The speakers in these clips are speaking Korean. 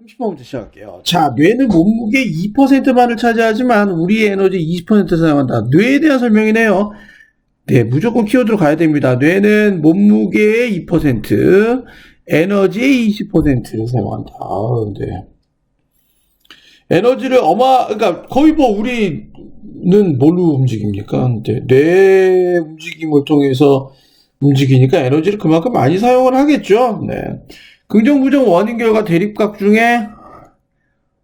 30번부터 시작할게요. 자, 뇌는 몸무게 2%만을 차지하지만 우리의 에너지 20% 사용한다. 뇌에 대한 설명이네요. 네, 무조건 키워드로 가야 됩니다. 뇌는 몸무게의 2%, 에너지의 20%를 사용한다. 아, 네. 에너지를 어마, 그러니까 거의 뭐 우리는 뭘로 움직입니까? 이제 뇌 움직임을 통해서 움직이니까 에너지를 그만큼 많이 사용을 하겠죠. 네. 긍정, 부정, 원인, 결과, 대립각 중에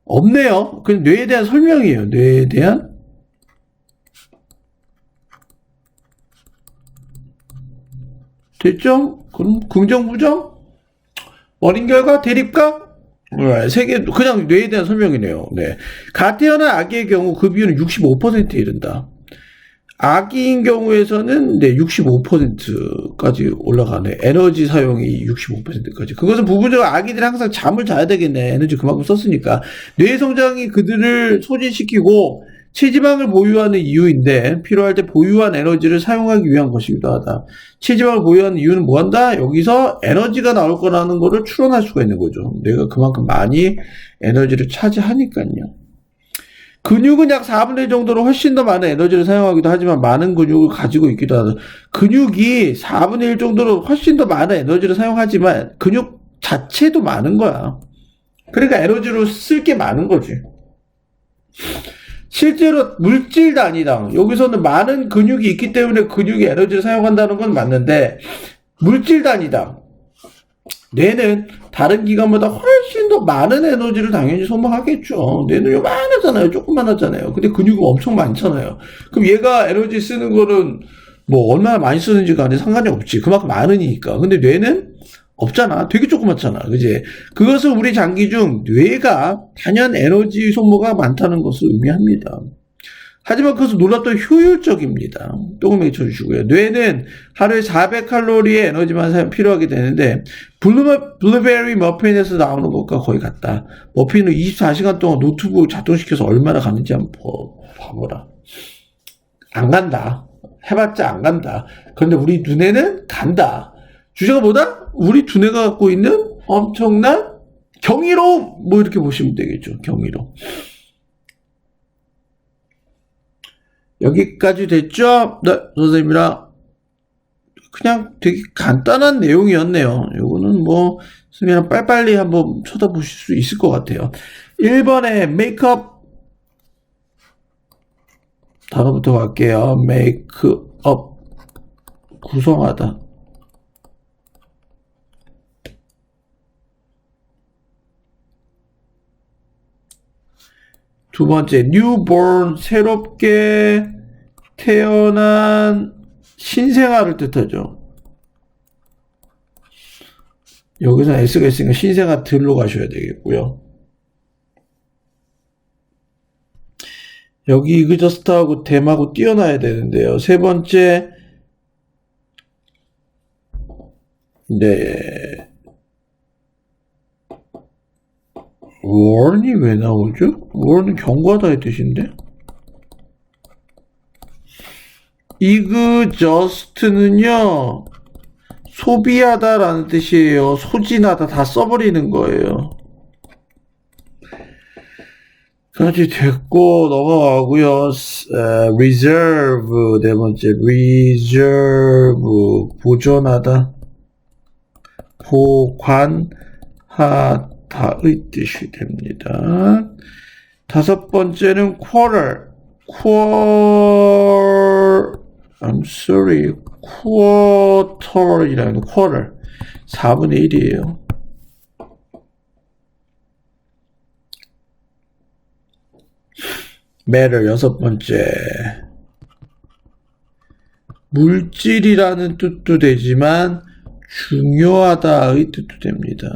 없네요. 그냥 뇌에 대한 설명이에요. 뇌에 대한. 됐죠? 그럼 긍정, 부정, 원인, 결과, 대립각? 네, 세 개, 그냥 뇌에 대한 설명이네요. 네. 가 태어난 아기의 경우 그 비율은 65%에 이른다. 아기인 경우에서는 네, 65%까지 올라가네. 에너지 사용이 65%까지. 그것은 부분적으로 아기들이 항상 잠을 자야 되겠네. 에너지 그만큼 썼으니까. 뇌 성장이 그들을 소진시키고 체지방을 보유하는 이유인데 필요할 때 보유한 에너지를 사용하기 위한 것이기도 하다. 체지방을 보유하는 이유는 뭐한다? 여기서 에너지가 나올 거라는 거를 추론할 수가 있는 거죠. 내가 그만큼 많이 에너지를 차지하니까요. 근육은 약 4분의 1 정도로 훨씬 더 많은 에너지를 사용하기도 하지만 많은 근육을 가지고 있기도 하다. 근육이 4분의 1 정도로 훨씬 더 많은 에너지를 사용하지만 근육 자체도 많은 거야. 그러니까 에너지로 쓸 게 많은 거지. 실제로 물질 단위당 여기서는 많은 근육이 있기 때문에 근육이 에너지를 사용한다는 건 맞는데 물질 단위당 뇌는 다른 기관보다 훨씬 더 많은 에너지를 당연히 소모하겠죠. 뇌는 요만하잖아요. 조그만하잖아요. 근데 근육은 엄청 많잖아요. 그럼 얘가 에너지 쓰는 거는 뭐 얼마나 많이 쓰는지 간에 상관이 없지. 그만큼 많으니까. 근데 뇌는 없잖아. 되게 조그맣잖아. 그지? 그것은 우리 장기 중 뇌가 단연 에너지 소모가 많다는 것을 의미합니다. 하지만 그것은 놀랍도 효율적입니다. 조금만 쳐주시고요. 뇌는 하루에 400칼로리의 에너지만 사용 필요하게 되는데 블루, 블루베리 머핀에서 나오는 것과 거의 같다. 머핀은 24시간 동안 노트북 작동시켜서 얼마나 가는지 한번 봐보라. 안 간다. 해봤자 안 간다. 그런데 우리 눈에는 간다. 주제가 뭐다? 우리 두뇌가 갖고 있는 엄청난 경이로움! 뭐 이렇게 보시면 되겠죠. 경이로움. 여기까지 됐죠? 네, 선생님이랑 그냥 되게 간단한 내용이었네요. 요거는 뭐 그냥 빨리빨리 한번 쳐다보실 수 있을 것 같아요. 1번에 메이크업 단어부터 갈게요. 메이크업 구성하다. 두 번째, newborn, 새롭게 태어난 신생아를 뜻하죠. 여기서 S가 있으니까 신생아 들로 가셔야 되겠고요. 여기 이그저스트하고 댐하고 띄어놔야 되는데요. 세 번째, 네. Warn이 왜 나오죠? war는 경고하다의 뜻인데? 이그저스트는요, 소비하다라는 뜻이에요. 소진하다, 다 써버리는 거예요. 까지 됐고, 넘어가고요. 에, reserve, 네 번째, reserve, 보존하다, 보관하다 의 뜻이 됩니다. 다섯 번째는 quarter, quarter, I'm sorry, quarter이라는 quarter, 4분의 1이에요. matter 여섯 번째 물질이라는 뜻도 되지만 중요하다의 뜻도 됩니다.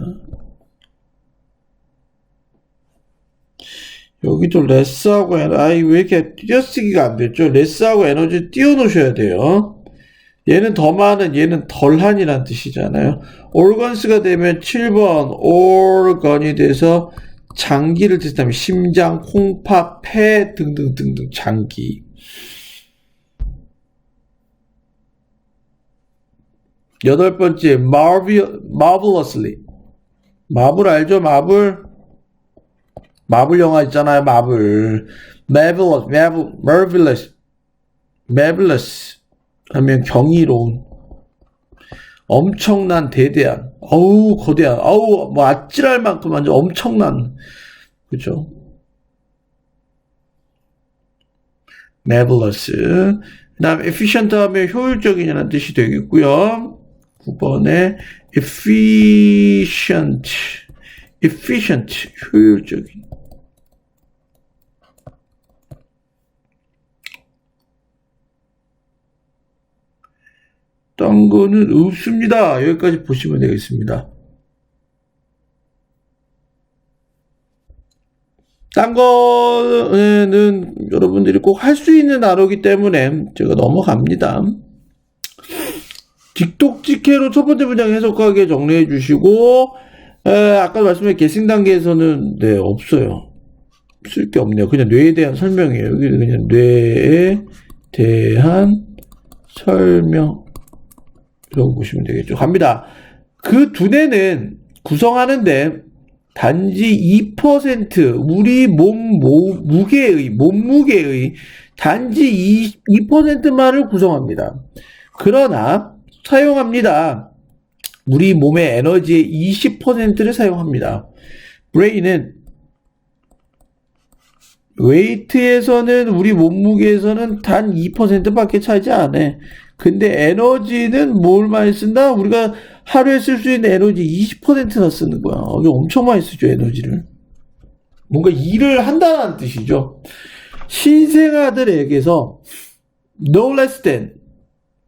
여기도 레스하고 아이 왜 이렇게 띄어쓰기가 안 됐죠? 레스하고 에너지 띄워 놓으셔야 돼요. 얘는 더 많은 얘는 덜한이란 뜻이잖아요. organs가 되면 7번 organ이 돼서 장기를 뜻하면 심장, 콩팥, 폐 등등등등 장기. 여덟 번째 marvel, marvelously. 마블 알죠? 마블 마블 영화 있잖아요, 마블. marvelous, marvel- marvelous, marvelous 하면 경이로운, 엄청난, 대대한, 어우, 거대한, 어우, 뭐 아찔할 만큼 완전 엄청난, 그죠? marvelous. 그 다음 efficient 하면 효율적이라는 뜻이 되겠고요. 9번에 efficient, efficient, 효율적인. 딴 거는 없습니다. 여기까지 보시면 되겠습니다. 딴 거는 여러분들이 꼭 할 수 있는 단어기 때문에 제가 넘어갑니다. 직독직해로 첫 번째 문장 해석하게 정리해 주시고 에, 아까 말씀드린 계승 단계에서는 네 없어요. 쓸 게 없네요. 그냥 뇌에 대한 설명이에요. 여기는 그냥 뇌에 대한 설명 이라고 보시면 되겠죠. 갑니다. 그 두뇌는 구성하는데 단지 2% 우리 몸 모, 무게의 몸무게의 단지 2, 2%만을 구성합니다. 그러나 사용합니다. 우리 몸의 에너지의 20%를 사용합니다. 브레인은 웨이트에서는 우리 몸무게에서는 단 2%밖에 차지 않아. 근데 에너지는 뭘 많이 쓴다? 우리가 하루에 쓸 수 있는 에너지 20%나 쓰는 거야. 엄청 많이 쓰죠, 에너지를. 뭔가 일을 한다는 뜻이죠. 신생아들에게서 no less than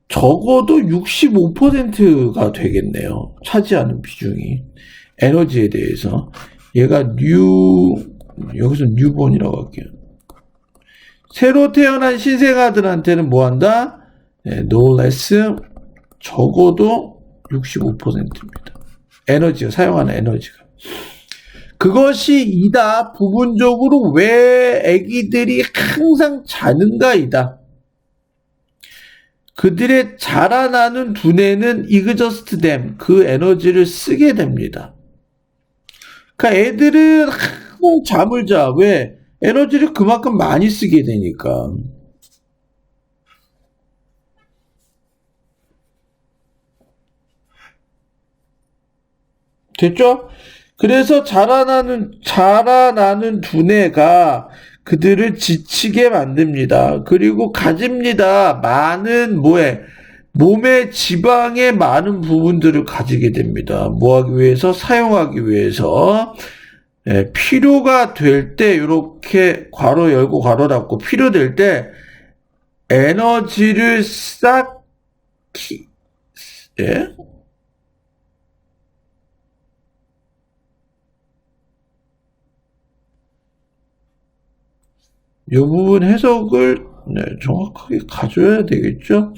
적어도 65%가 되겠네요. 차지하는 비중이. 에너지에 대해서. 얘가 new, 여기서 newborn이라고 할게요. 새로 태어난 신생아들한테는 뭐 한다? 네, no less 적어도 65%입니다. 에너지가 사용하는 에너지가. 그것이 이다 부분적으로 왜 아기들이 항상 자는가이다. 그들의 자라나는 두뇌는 exhaust them 그 에너지를 쓰게 됩니다. 그러니까 애들은 항상 잠을 자. 왜? 에너지를 그만큼 많이 쓰게 되니까. 됐죠? 그래서 자라나는, 자라나는 두뇌가 그들을 지치게 만듭니다. 그리고 가집니다. 많은, 뭐에, 몸의 지방의 많은 부분들을 가지게 됩니다. 뭐 하기 위해서? 사용하기 위해서. 예, 필요가 될 때, 이렇게 괄호 열고 괄호 닫고 필요될 때, 에너지를 쌓기, 예? 이 부분 해석을 네, 정확하게 가져야 되겠죠?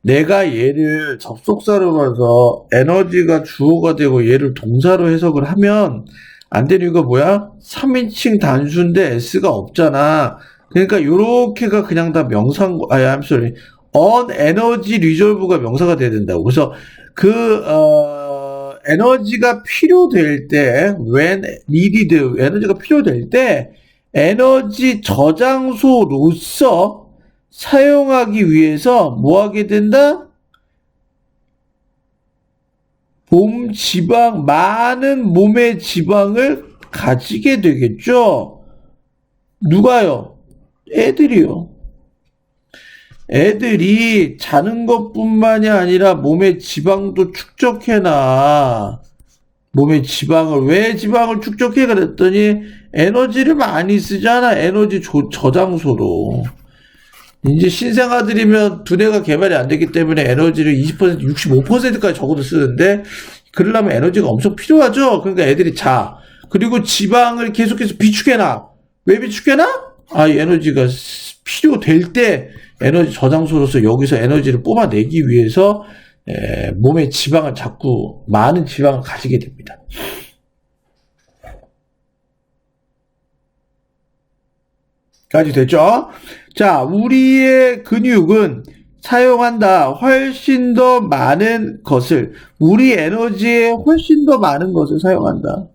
내가 얘를 접속사로 봐서 에너지가 주어가 되고 얘를 동사로 해석을 하면 안 되는 이유가 뭐야? 3인칭 단수인데 S가 없잖아. 그러니까 요렇게가 그냥 다 명상, 아, I'm on energy resolve가 명사가 돼야 된다고. 그래서 그, 어, 에너지가 필요될 때, when needed, 에너지가 필요될 때, 에너지 저장소로서 사용하기 위해서 뭐 하게 된다? 몸 지방, 많은 몸의 지방을 가지게 되겠죠? 누가요? 애들이요. 애들이 자는 것뿐만이 아니라 몸의 지방도 축적해놔. 몸의 지방을 왜 지방을 축적해 그랬더니 에너지를 많이 쓰잖아. 에너지 조, 저장소로. 이제 신생아들이면 두뇌가 개발이 안 되기 때문에 에너지를 20% 65%까지 적어도 쓰는데 그러려면 에너지가 엄청 필요하죠. 그러니까 애들이 자. 그리고 지방을 계속해서 비축해놔. 왜 비축해놔? 아, 이 에너지가 필요될 때 에너지 저장소로서 여기서 에너지를 뽑아내기 위해서 에, 몸의 지방을 자꾸 많은 지방을 가지게 됩니다. 까지 됐죠? 자, 우리의 근육은 사용한다. 훨씬 더 많은 것을, 우리 에너지에 훨씬 더 많은 것을 사용한다.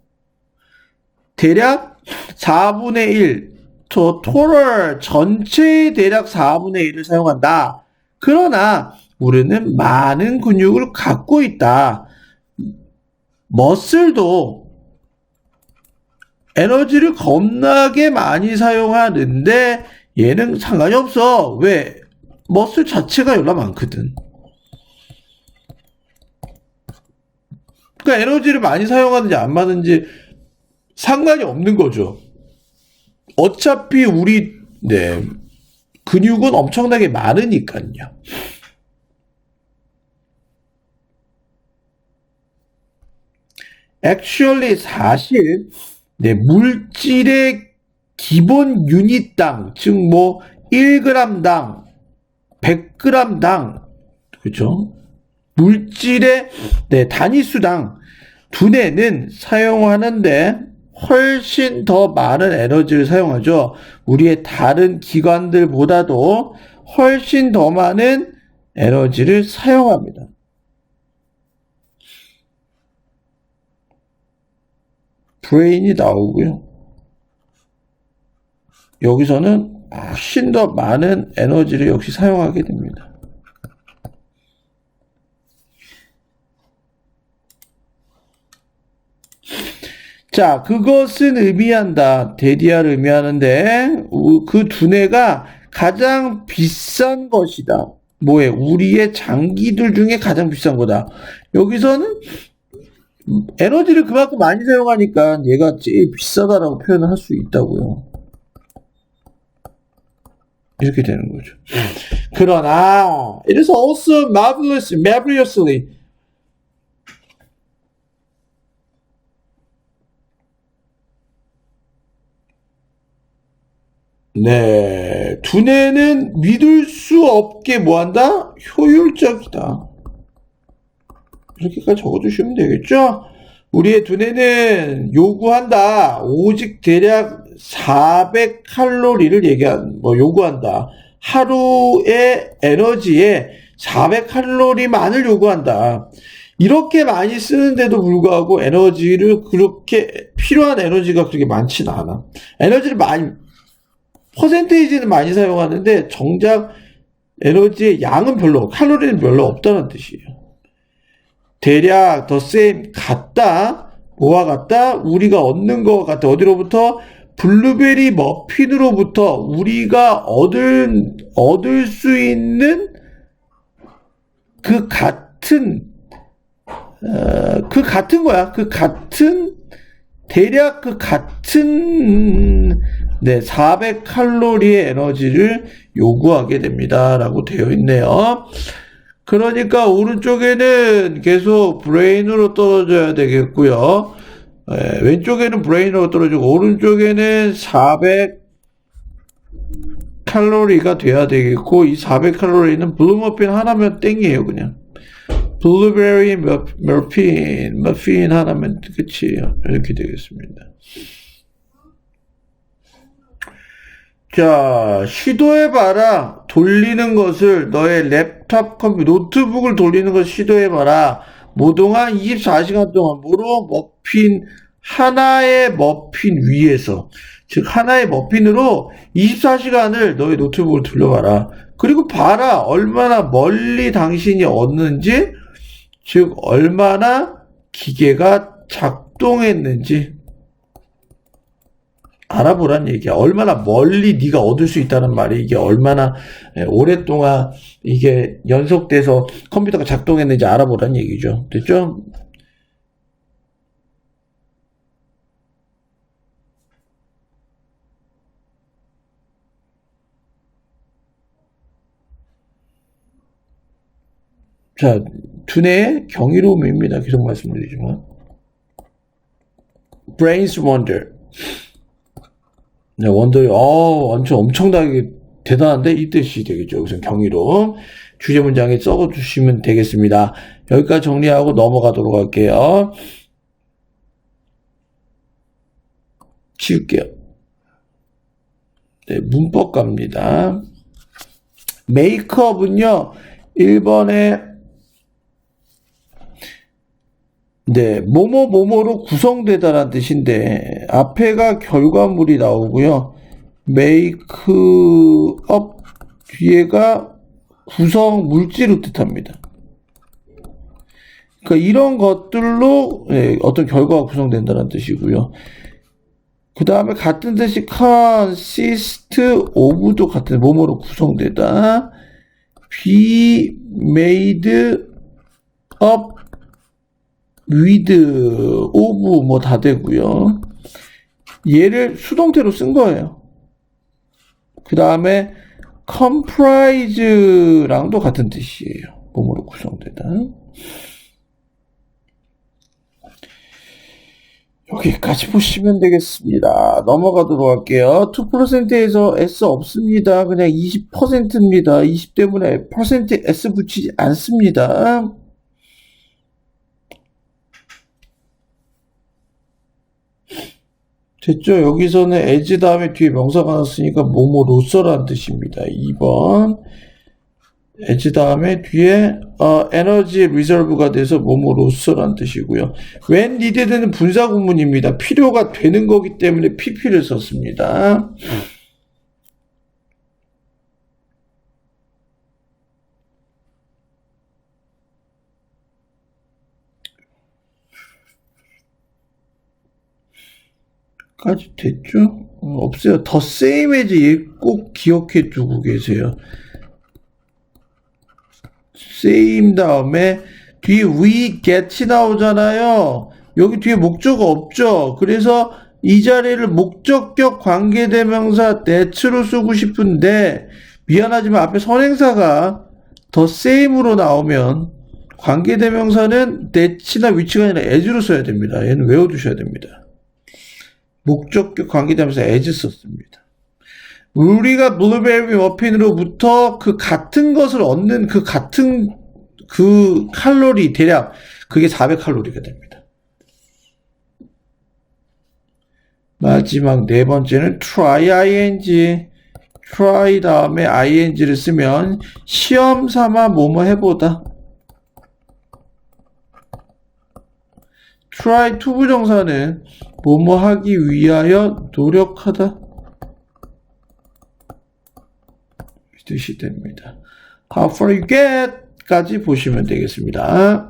대략 4분의 1, 저 토럴 전체의 대략 4분의 1을 사용한다. 그러나 우리는 많은 근육을 갖고 있다. 머슬도 에너지를 겁나게 많이 사용하는데 얘는 상관이 없어. 왜? 머슬 자체가 열나 많거든. 그러니까 에너지를 많이 사용하든지 안 받든지 상관이 없는 거죠. 어차피 우리 네 근육은 엄청나게 많으니까요. actually 사실 네, 물질의 기본 유닛당 즉 뭐 1g당 100g당 그렇죠? 물질의 네, 단위수당 두뇌는 사용하는데 훨씬 더 많은 에너지를 사용하죠. 우리의 다른 기관들보다도 훨씬 더 많은 에너지를 사용합니다. 브레인이 나오고요. 여기서는 훨씬 더 많은 에너지를 역시 사용하게 됩니다. 자, 그것은 의미한다. 데디아를 의미하는데, 그 두뇌가 가장 비싼 것이다. 뭐에? 우리의 장기들 중에 가장 비싼 거다. 여기서는 에너지를 그만큼 많이 사용하니까 얘가 제일 비싸다라고 표현을 할 수 있다고요. 이렇게 되는 거죠. 그러나, it is also marvelous, marvelously 네, 두뇌는 믿을 수 없게 뭐한다? 효율적이다. 이렇게까지 적어주시면 되겠죠? 우리의 두뇌는 요구한다. 오직 대략 400칼로리를 얘기한, 뭐 요구한다. 하루의 에너지에 400칼로리만을 요구한다. 이렇게 많이 쓰는데도 불구하고 에너지를 그렇게 필요한 에너지가 그렇게 많지는 않아. 에너지를 많이 퍼센테이지는 많이 사용하는데 정작 에너지의 양은 별로 칼로리는 별로 없다는 뜻이에요. 대략 더 same 같다 뭐와 같다 우리가 얻는 것 같다 어디로부터 블루베리 머핀으로부터 우리가 얻을 얻을 수 있는 그 같은 어, 그 같은 거야 그 같은 대략 그 같은 네, 400칼로리의 에너지를 요구하게 됩니다. 라고 되어 있네요. 그러니까 오른쪽에는 계속 브레인으로 떨어져야 되겠고요. 네, 왼쪽에는 브레인으로 떨어지고 오른쪽에는 400 칼로리가 돼야 되겠고 이 400칼로리는 블루머핀 하나면 땡이에요 그냥 블루베리 머핀 머핀 하나면 끝이에요 이렇게 되겠습니다 자, 시도해봐라. 돌리는 것을 너의 랩탑 컴퓨터, 노트북을 돌리는 것을 시도해봐라. 모동안 24시간 동안 무로 머핀, 하나의 머핀 위에서, 즉, 하나의 머핀으로 24시간을 너의 노트북을 돌려봐라. 그리고 봐라. 얼마나 멀리 당신이 얻는지, 즉, 얼마나 기계가 작동했는지, 알아보란 얘기야. 얼마나 멀리 네가 얻을 수 있다는 말이 이게 얼마나 예, 오랫동안 이게 연속돼서 컴퓨터가 작동했는지 알아보란 얘기죠. 됐죠? 자, 두뇌의 경이로움입니다. 계속 말씀드리지만. Brains Wonder. 네, 원더리, 어, 엄청, 엄청나게 대단한데? 이 뜻이 되겠죠. 우선 경위로. 주제 문장에 써주시면 되겠습니다. 여기까지 정리하고 넘어가도록 할게요. 지울게요. 네, 문법 갑니다. 메이크업은요, 1번에 네, 뭐뭐 뭐뭐로 구성되다라는 뜻인데 앞에가 결과물이 나오고요. up 뒤에가 구성 물질을 뜻합니다. 그러니까 이런 것들로 예, 어떤 결과가 구성된다는 뜻이고요. 그 다음에 같은 뜻이 consist of도 같은 뭐뭐로 구성되다. be made up with of 뭐다 되고요. 얘를 수동태로 쓴 거예요. 그 다음에 comprise랑도 같은 뜻이에요. 뭐뭐로 구성되다. 여기까지 보시면 되겠습니다. 넘어가도록 할게요. 2%에서 S 없습니다. 그냥 20%입니다. 20 때문에 S 붙이지 않습니다. 됐죠? 여기서는 as 다음에 뒤에 명사가 나왔으니까 뭐뭐로서라는 뜻입니다. 2번 as 다음에 뒤에 어, 에너지 리저브가 돼서 뭐뭐로서라는 뜻이고요. when needed는 분사 구문입니다. 필요가 되는 거기 때문에 pp를 썼습니다. 까지 됐죠? 어, 없어요. 더 same 얘꼭 기억해 두고 계세요. same 다음에 뒤에 we get이 나오잖아요. 여기 뒤에 목적어 없죠. 그래서 이 자리를 목적격 관계대명사 that로 쓰고 싶은데 미안하지만 앞에 선행사가 더 same으로 나오면 관계대명사는 that이나 위치가 아니라 as로 써야 됩니다. 얘는 외워두셔야 됩니다. 목적격 관계대명사 as 썼습니다. 우리가 블루베리 머핀으로부터 그 같은 것을 얻는 그 같은 그 칼로리 대략 그게 400칼로리가 됩니다. 마지막 네 번째는 try ing try 다음에 ing를 쓰면 시험 삼아 뭐뭐 해보다 try to 부정사는 뭐뭐 하기 위하여 노력하다 이 뜻이 됩니다. How far you get 까지 보시면 되겠습니다.